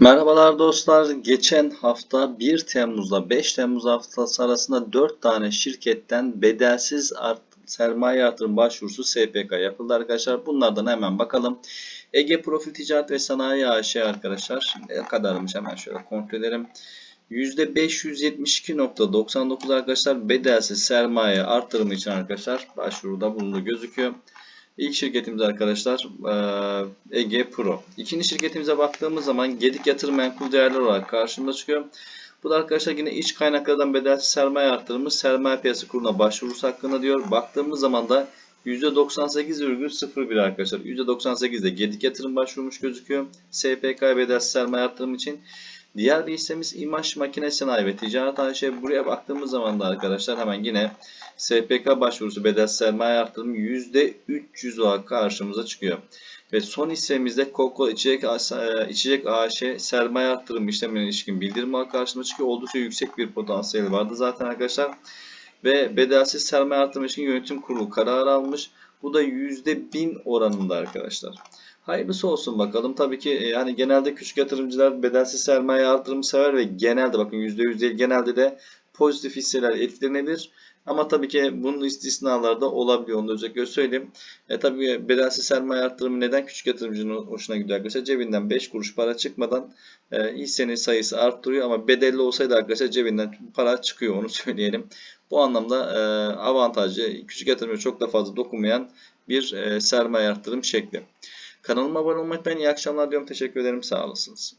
Merhabalar dostlar. Geçen hafta 1 Temmuz'da 5 Temmuz haftası arasında 4 tane şirketten bedelsiz art sermaye artırım başvurusu SPK yapıldı arkadaşlar. Bunlardan hemen bakalım. Ege Profil Ticaret ve Sanayi AŞ arkadaşlar. Ne kadarmış hemen şöyle kontrol edelim. %572.99 arkadaşlar bedelsiz sermaye artırımı için arkadaşlar başvuruda bulundu gözüküyor. İlk şirketimiz arkadaşlar eee, Ege Pro. İkinci şirketimize baktığımız zaman Gedik Yatırım Menkul Değerler olarak karşımıza çıkıyor. Bu da arkadaşlar yine iç kaynaklardan bedelsiz sermaye artırımı sermaye piyasası kuruluna başvurusu hakkında diyor. Baktığımız zaman da %98,01 arkadaşlar. %98'de Gedik Yatırım başvurmuş gözüküyor. SPK bedelsiz sermaye artırımı için. Diğer bir hissemiz İmaj Makine Sanayi ve Ticaret AŞ. Buraya baktığımız zaman da arkadaşlar hemen yine SPK başvurusu bedel sermaye artırımı %300 olarak karşımıza çıkıyor. Ve son hissemizde Coca içecek, e, içecek AŞ sermaye artırım işlemine ilişkin bildirim olarak karşımıza çıkıyor. Oldukça yüksek bir potansiyeli vardı zaten arkadaşlar. Ve bedelsiz sermaye artırımı için yönetim kurulu kararı almış. Bu da %1000 oranında arkadaşlar. Hayırlısı olsun bakalım. Tabii ki e, hani genelde küçük yatırımcılar bedelsiz sermaye artırımı sever ve genelde bakın %100 değil genelde de pozitif hisseler etkilenebilir. Ama tabii ki bunun istisnaları da olabiliyor. Onu da özellikle söyleyeyim. E, tabii bedelsiz sermaye arttırımı neden küçük yatırımcının hoşuna gidiyor arkadaşlar? Cebinden 5 kuruş para çıkmadan e, hissenin sayısı arttırıyor ama bedelli olsaydı arkadaşlar cebinden para çıkıyor onu söyleyelim. Bu anlamda e, avantajlı, küçük yatırımcı çok da fazla dokunmayan bir e, sermaye arttırım şekli. Kanalıma abone olmayı unutmayın. İyi akşamlar diyorum. Teşekkür ederim. Sağ olasınız.